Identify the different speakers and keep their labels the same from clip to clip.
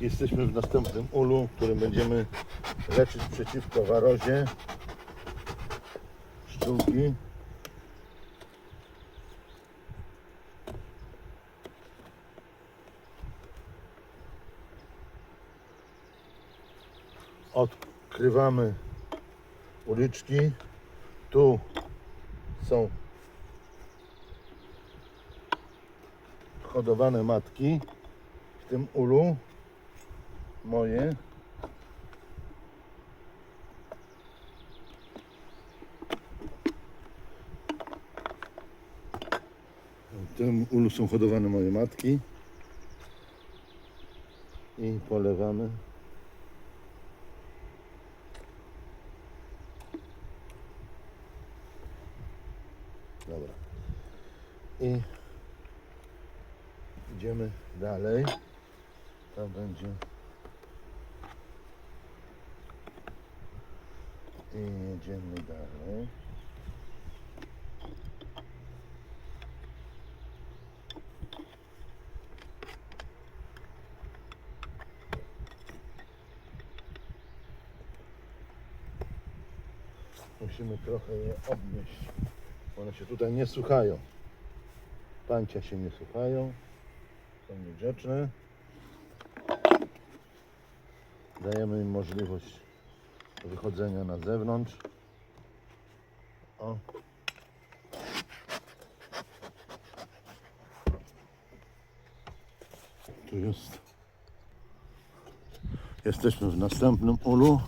Speaker 1: Jesteśmy w następnym ulu, w którym będziemy leczyć przeciwko warozie. Odkrywamy uliczki. Tu są hodowane matki w tym ulu moje. W tym ulu są hodowane moje matki. I polewamy. Dobra. I idziemy dalej. Tam będzie i jedziemy dalej. Musimy trochę je obnieść one się tutaj nie słuchają. Pancia się nie słuchają. Są niegrzeczne. Dajemy im możliwość wychodzenia na zewnątrz. O. Tu jest. Jesteśmy w następnym ulu.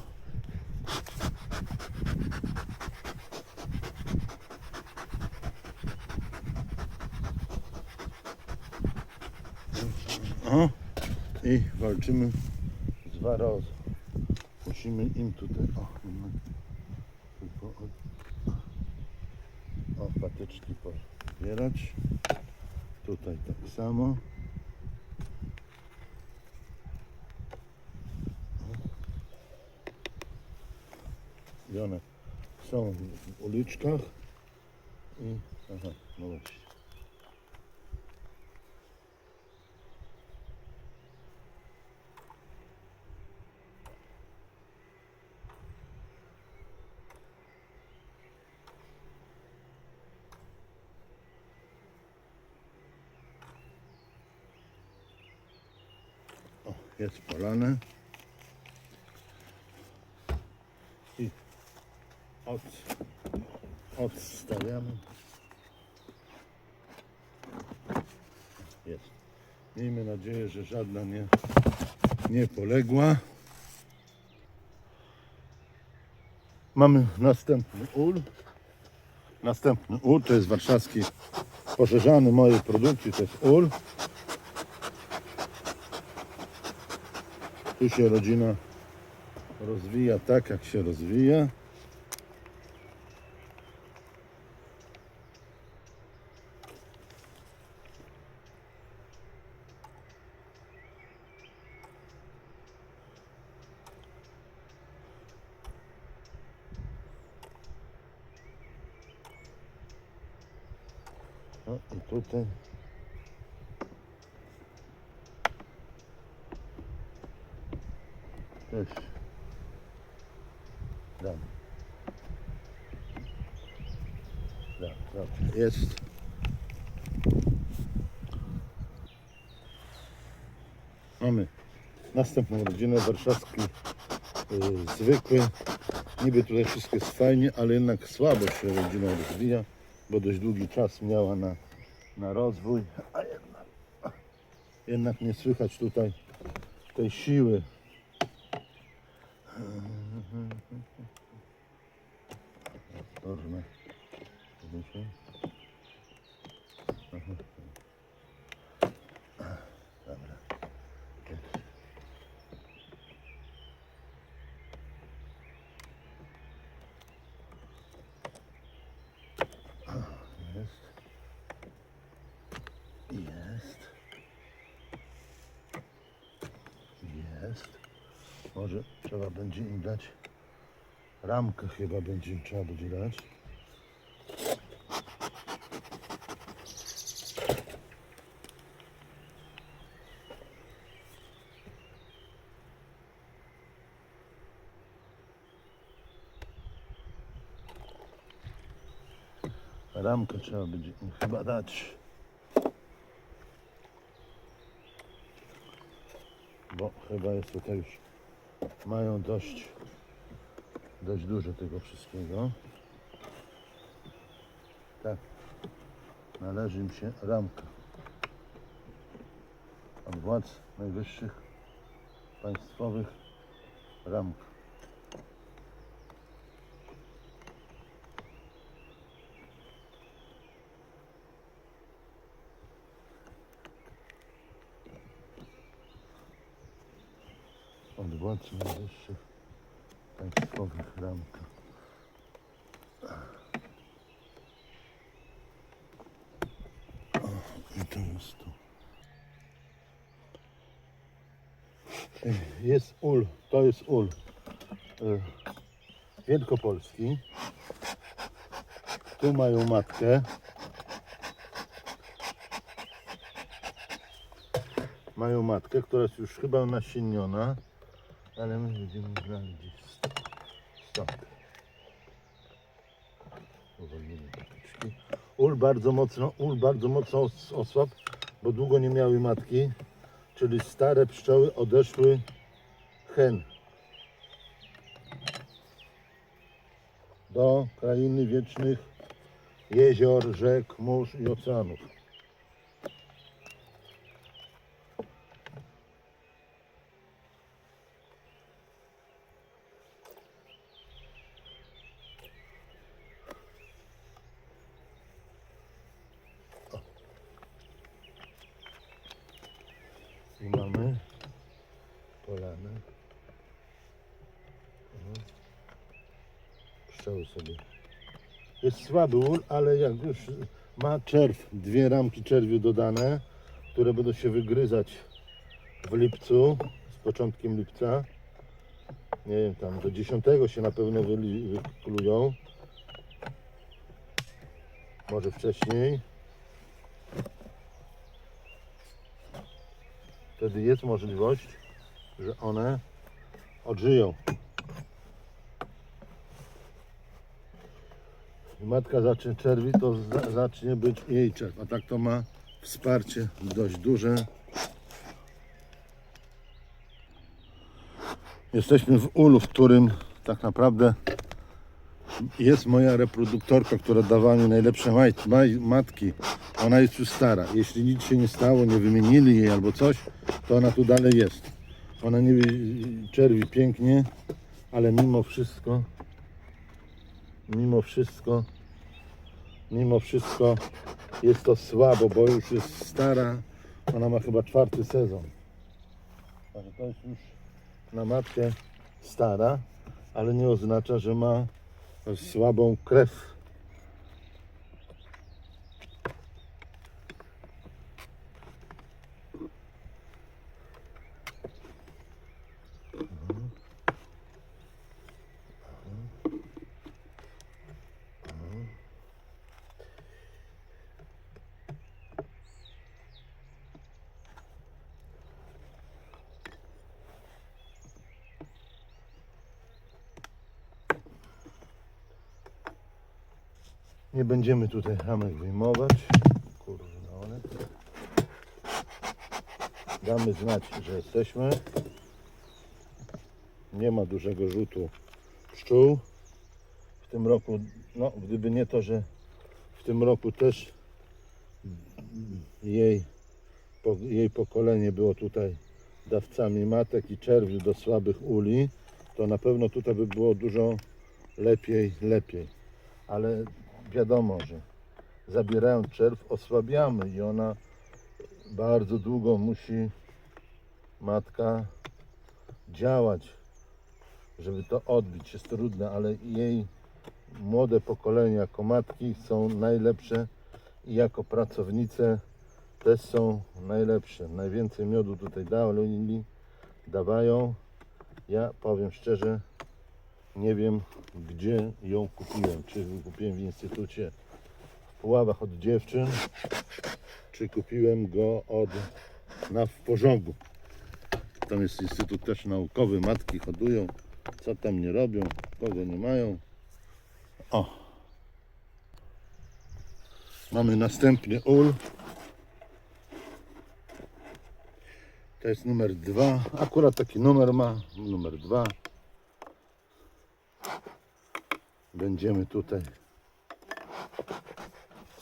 Speaker 1: O. I walczymy z warozą. Musimy im tutaj, o, mamy tylko o, o patyczki pozbierać. Tutaj tak samo. I one są w uliczkach i aha, no właśnie. Jest polane. I od, odstawiamy. Jest. Miejmy nadzieję, że żadna nie, nie poległa. Mamy następny ul. Następny ul to jest warszawski poszerzany mojej produkcji, to jest ul. Tu się rodzina rozwija tak, jak się rozwija. I tutaj też Dam, dam. Jest. Mamy następną rodzinę warszawski y, zwykły. Niby tutaj wszystko jest fajnie, ale jednak słabo się rodzina rozwija, bo dość długi czas miała na, na rozwój, a jednak, jednak nie słychać tutaj tej siły Może trzeba będzie im dać ramkę chyba będzie im trzeba będzie dać. Ramkę trzeba będzie im chyba dać. Bo chyba jest tutaj już mają dość, dość dużo tego wszystkiego. Tak, należy im się ramka od władz najwyższych państwowych ramka. Od władz najwyższych państwowych ramka. O, I to jest to. Jest ul, to jest ul e, wielkopolski. Tu mają matkę. Mają matkę, która jest już chyba nasieniona, ale my będziemy brali gdzieś st- stąd. Uwolnimy patyczki. Ul bardzo mocno, ul bardzo mocno os- osłabł, bo długo nie miały matki czyli stare pszczoły odeszły hen do krainy wiecznych jezior, rzek, mórz i oceanów. Mamy polanę. Mhm. Pszczoły sobie. Jest słaby ul, ale jak już ma czerw, dwie ramki czerwiu dodane, które będą się wygryzać w lipcu, z początkiem lipca. Nie wiem, tam do 10 się na pewno wyklują. Może wcześniej. Wtedy jest możliwość, że one odżyją. Matka zacznie czerwi, to za, zacznie być jej czerw, a tak to ma wsparcie dość duże. Jesteśmy w ulu, w którym tak naprawdę jest moja reproduktorka, która dawała mi najlepsze maj, maj, matki. Ona jest już stara. Jeśli nic się nie stało, nie wymienili jej albo coś, to ona tu dalej jest. Ona nie czerwi pięknie, ale mimo wszystko, mimo wszystko, mimo wszystko jest to słabo, bo już jest stara. Ona ma chyba czwarty sezon. To jest już na matkę stara, ale nie oznacza, że ma słabą krew. Nie będziemy tutaj ramek wyjmować. Kurde, one. Damy znać, że jesteśmy. Nie ma dużego rzutu pszczół. W tym roku, no gdyby nie to, że w tym roku też jej, po, jej pokolenie było tutaj dawcami matek i czerwiu do słabych uli, to na pewno tutaj by było dużo lepiej, lepiej. Ale wiadomo, że zabierając czerw osłabiamy i ona bardzo długo musi matka działać, żeby to odbić. Jest trudne, ale jej młode pokolenie jako matki są najlepsze i jako pracownice też są najlepsze. Najwięcej miodu tutaj dali, dawają. Ja powiem szczerze, nie wiem gdzie ją kupiłem. Czy kupiłem w instytucie w Puławach od dziewczyn, czy kupiłem go od na w porzągu. Tam jest instytut też naukowy, matki hodują, co tam nie robią, kogo nie mają. O! Mamy następny ul. To jest numer dwa. Akurat taki numer ma. Numer dwa. Będziemy tutaj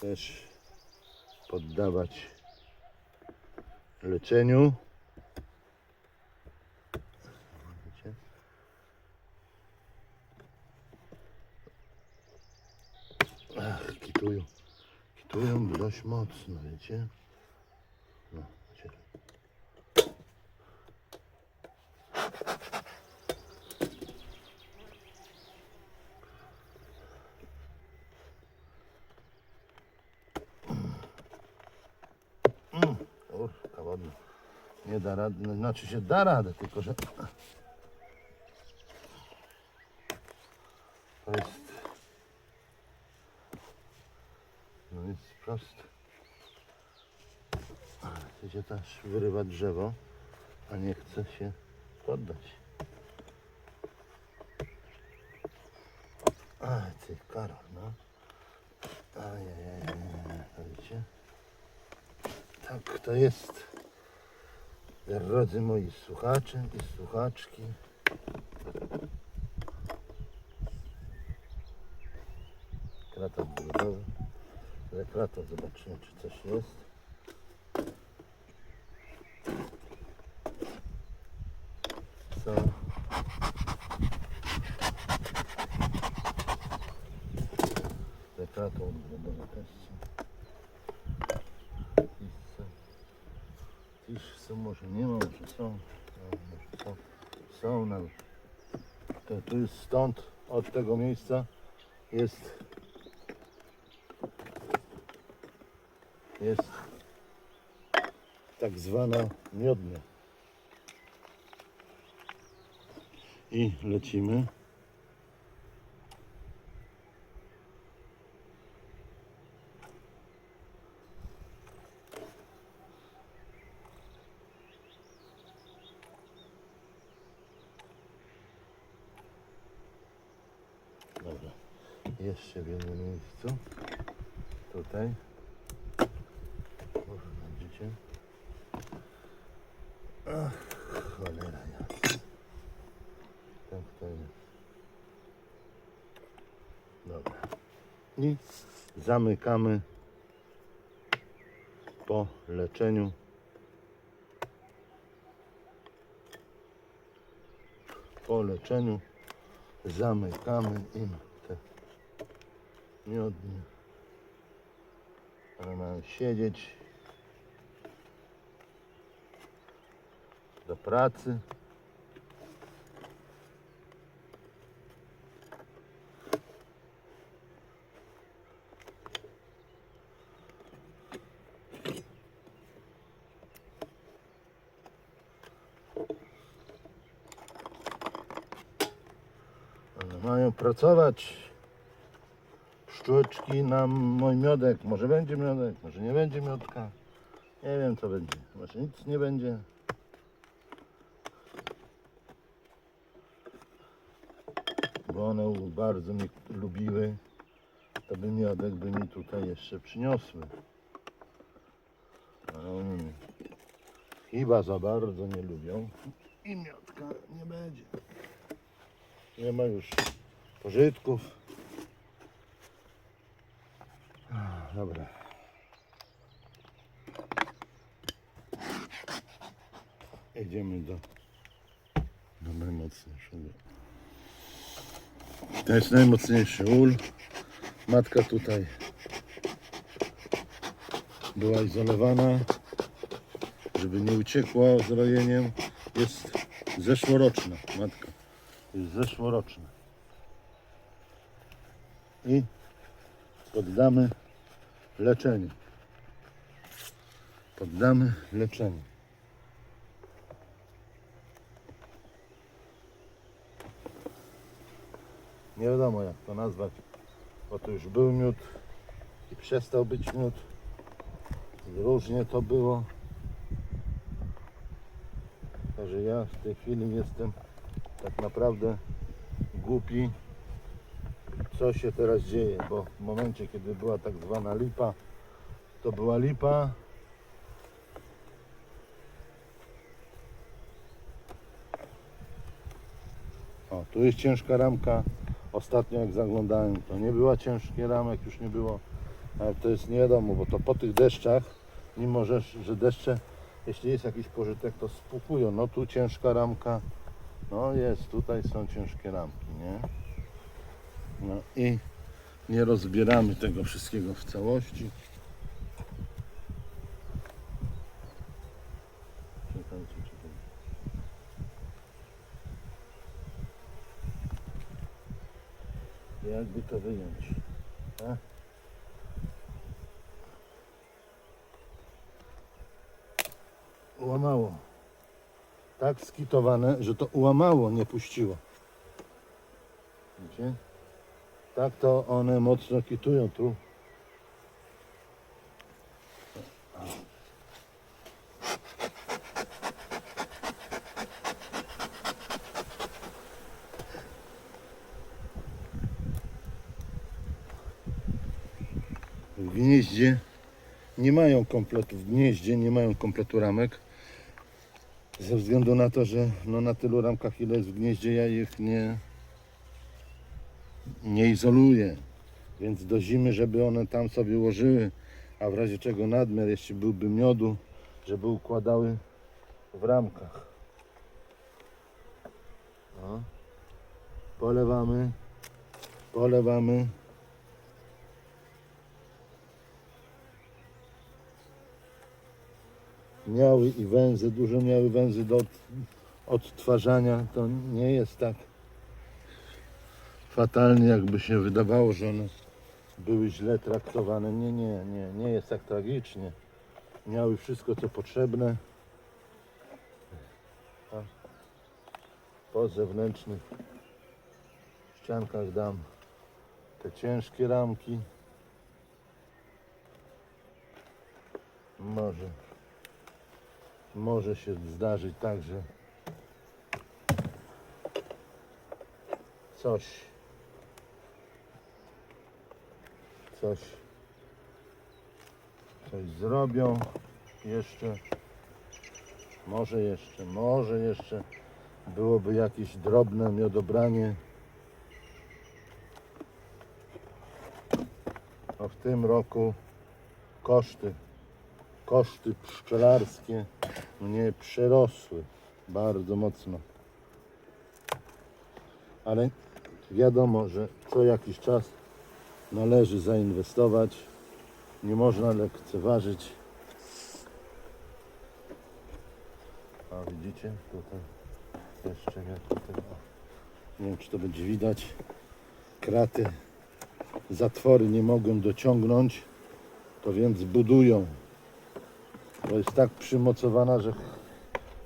Speaker 1: też poddawać leczeniu. Widzicie? Ach, kitują. Kitują dość mocno, wiecie? No, wiecie. Mm. Uff, ta ładna. Nie da rady, no, znaczy się da radę, tylko że to jest no jest proste. Chcecie też wyrywać drzewo, a nie chce się poddać. Aj, ty Karol, no. Ajajaj, widzicie? Tak to jest. Drodzy moi słuchacze i słuchaczki. Krata budowy. Za kratą zobaczymy czy coś jest. Co? Za kratą odbudowy też są. I co? Dziś są, może nie ma, może są. No, może są. Są nawet. To, tu jest stąd, od tego miejsca jest jest tak zwana miodnia. I lecimy. Dobra. Jeszcze w jednym miejscu. Tutaj. Może będziecie. Ach, cholera jasna. Tak to jest. Dobra. I zamykamy po leczeniu. Po leczeniu zamykamy im te miodnie. One mają siedzieć do pracy. Mają pracować pszczółeczki na mój miodek. Może będzie miodek, może nie będzie miodka. Nie wiem co będzie. Może nic nie będzie. Bo one bardzo mnie lubiły. To by miodek by mi tutaj jeszcze przyniosły. Ale one mnie chyba za bardzo nie lubią. I miodka nie będzie. Nie ma już pożytków. Dobra. Jedziemy do, do najmocniejszego. To jest najmocniejszy ul. Matka tutaj była izolowana, żeby nie uciekła z rojeniem. Jest zeszłoroczna matka. Jest zeszłoroczna. I poddamy leczeniu. Poddamy leczeniu. Nie wiadomo jak to nazwać, bo to już był miód i przestał być miód. Różnie to było. Także ja w tej chwili jestem tak naprawdę głupi co się teraz dzieje, bo w momencie kiedy była tak zwana lipa, to była lipa. O, tu jest ciężka ramka. Ostatnio jak zaglądałem, to nie była ciężkie ramek, już nie było. Ale to jest nie wiadomo, bo to po tych deszczach, mimo że, że deszcze, jeśli jest jakiś pożytek, to spukują. No tu ciężka ramka. No jest, tutaj są ciężkie ramki, nie? No i nie rozbieramy tego wszystkiego w całości. Jakby to wyjąć? A? Łamało. Tak skitowane, że to ułamało, nie puściło. Widzicie? Tak to one mocno kitują tu. W gnieździe nie mają kompletu, w gnieździe nie mają kompletu ramek. Ze względu na to, że no na tylu ramkach ile jest w gnieździe ja ich nie, nie izoluję. Więc do zimy, żeby one tam sobie łożyły, a w razie czego nadmiar, jeśli byłby miodu, żeby układały w ramkach. Polewamy, polewamy. Miały i węzy, dużo miały węzy do od- odtwarzania. To nie jest tak fatalnie, jakby się wydawało, że one były źle traktowane. Nie, nie, nie, nie jest tak tragicznie. Miały wszystko, co potrzebne. Po zewnętrznych ściankach dam te ciężkie ramki. Może, może się zdarzyć tak, że coś coś coś zrobią jeszcze. Może jeszcze może jeszcze byłoby jakieś drobne miodobranie. A w tym roku koszty koszty pszczelarskie mnie przerosły bardzo mocno. Ale wiadomo, że co jakiś czas należy zainwestować. Nie można lekceważyć. A widzicie, tutaj jeszcze jak tutaj, nie wiem czy to będzie widać, kraty, zatwory nie mogą dociągnąć, to więc budują. To jest tak przymocowana, że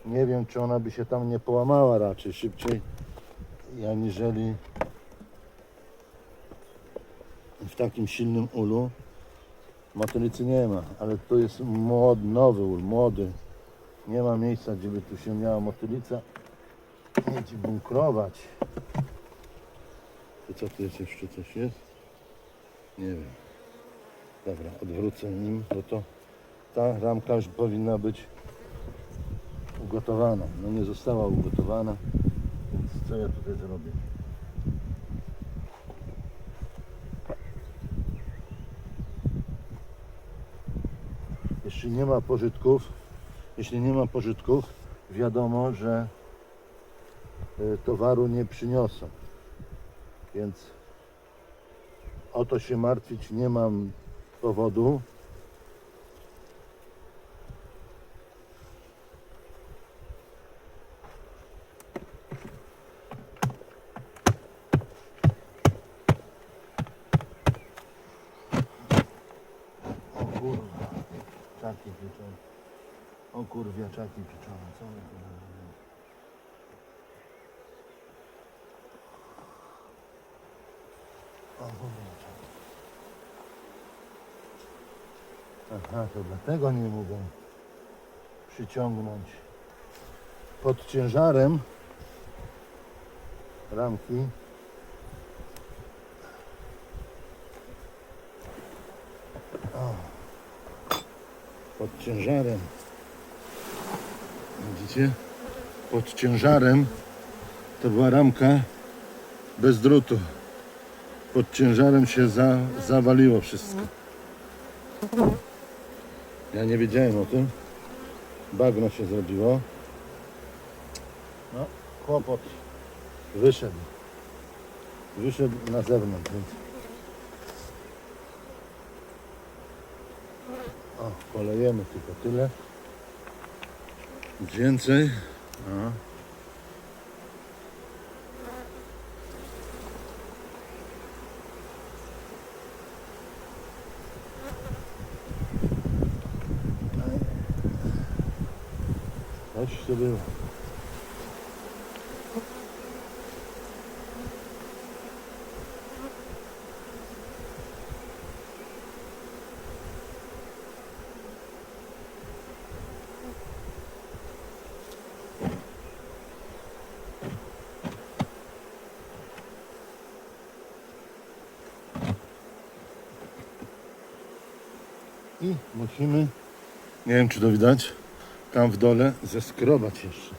Speaker 1: nie wiem czy ona by się tam nie połamała raczej szybciej aniżeli takim silnym ulu. Motylicy nie ma, ale to jest młody, nowy ul, młody. Nie ma miejsca, gdzie by tu się miała motylica mieć bunkrować. To co tu jest jeszcze coś jest? Nie wiem. Dobra, odwrócę nim, bo to ta ramka już powinna być ugotowana. No nie została ugotowana. Więc co ja tutaj zrobię? Jeśli nie ma pożytków, jeśli nie ma pożytków, wiadomo, że y, towaru nie przyniosą. Więc o to się martwić nie mam powodu. O kurwa, czaki pieczone. O kurwa, czaki pieczone. Co tu. Aha, to dlatego nie mogę przyciągnąć pod ciężarem ramki. O. pod ciężarem. Widzicie? Pod ciężarem to była ramka bez drutu. Pod ciężarem się za, zawaliło wszystko. Ja nie wiedziałem o tym. Bagno się zrobiło. No, kłopot wyszedł. Wyszedł na zewnątrz, więc... O, polejemy tylko tyle. Więcej. O. Chodź to było. I musimy, nie wiem czy to widać, tam w dole zeskrobać jeszcze.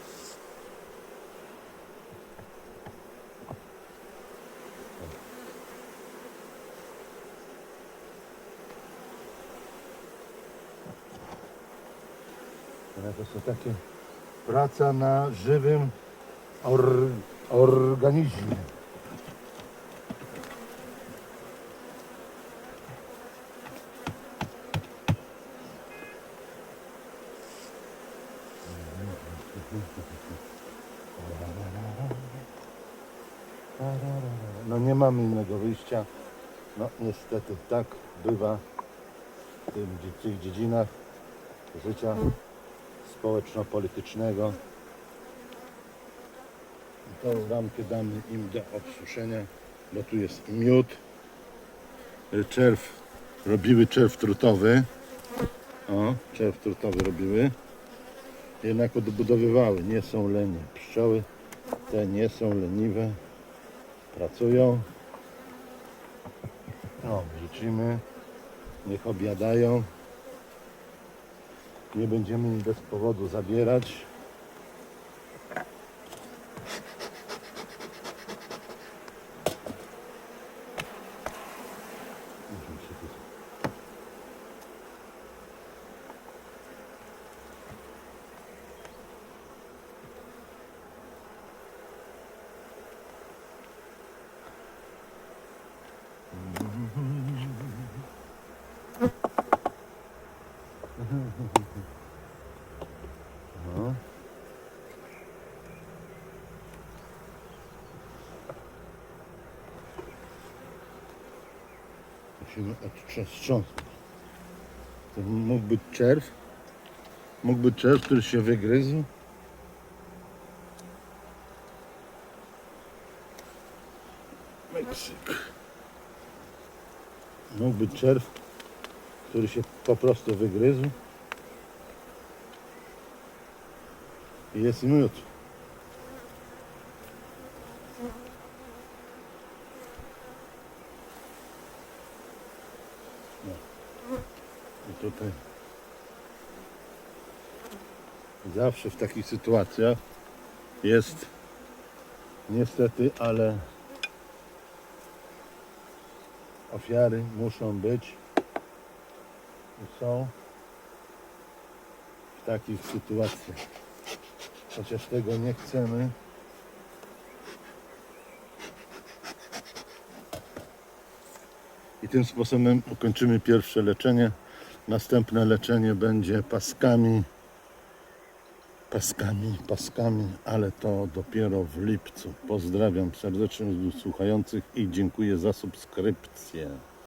Speaker 1: To są takie praca na żywym or, organizmie. No nie mamy wyjścia. No niestety tak bywa w tych dziedzinach życia społeczno-politycznego. I Tą ramkę damy im do obsuszenia, bo tu jest miód, czerw, robiły czerw trutowy. O, czerw trutowy robiły. Jednak odbudowywały, nie są lenie. Pszczoły te nie są leniwe pracują. No, życzymy. Niech obiadają. Nie będziemy im bez powodu zabierać. No. Musimy odtrząsnąć. To mógł być czerw. Mógł być czerw, który się wygryzł. Meksyk. Mógł być czerw, który się po prostu wygryzł. I jest miód. No. I tutaj zawsze w takich sytuacjach jest niestety, ale ofiary muszą być i są w takich sytuacjach. Chociaż tego nie chcemy. Tym sposobem ukończymy pierwsze leczenie. Następne leczenie będzie paskami, paskami, paskami, ale to dopiero w lipcu. Pozdrawiam serdecznie słuchających i dziękuję za subskrypcję.